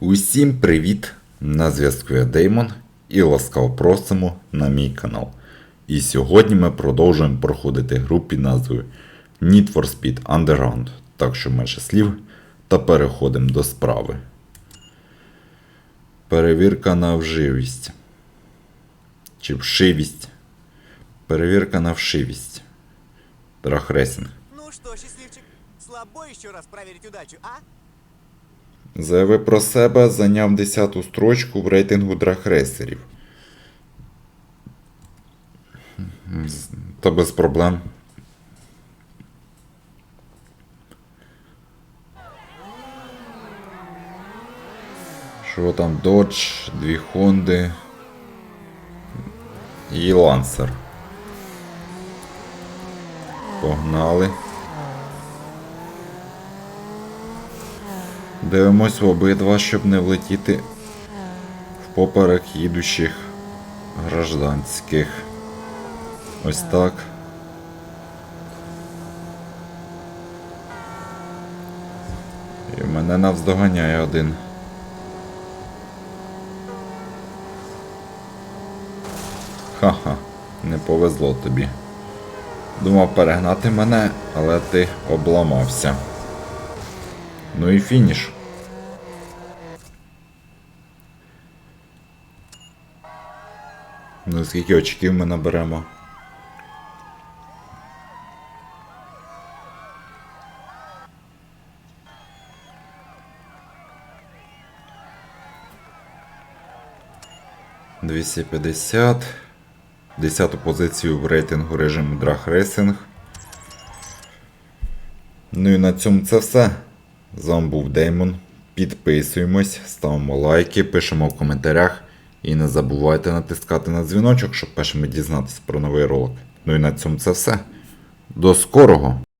Усім привіт! На зв'язку я Деймон і ласкаво просимо на мій канал. І сьогодні ми продовжуємо проходити гру під назвою Need for Speed Underground. Так що менше слів та переходимо до справи. Перевірка на вживість. Чи вшивість. Перевірка на вшивість. Драхресінг. Ну что, счастливчик, слабо еще раз проверить удачу, а? Заяви про себе, зайняв 10-ту строчку в рейтингу драхресерів. Та без проблем. Що там? Dodge, дві Хонди і лансер. Погнали. Дивимось в обидва, щоб не влетіти в поперек їдущих гражданських. Ось так. І мене навздоганяє один. Ха-ха, не повезло тобі. Думав перегнати мене, але ти обламався. Ну і фініш. Ну, скільки очків ми наберемо? Двісті п'ятдесят. Десяту позицію в рейтингу режиму Drag Racing. Ну і на цьому це все. З вами був Деймон. Підписуємось, ставимо лайки, пишемо в коментарях. І не забувайте натискати на дзвіночок, щоб першими дізнатися про новий ролик. Ну і на цьому це все. До скорого!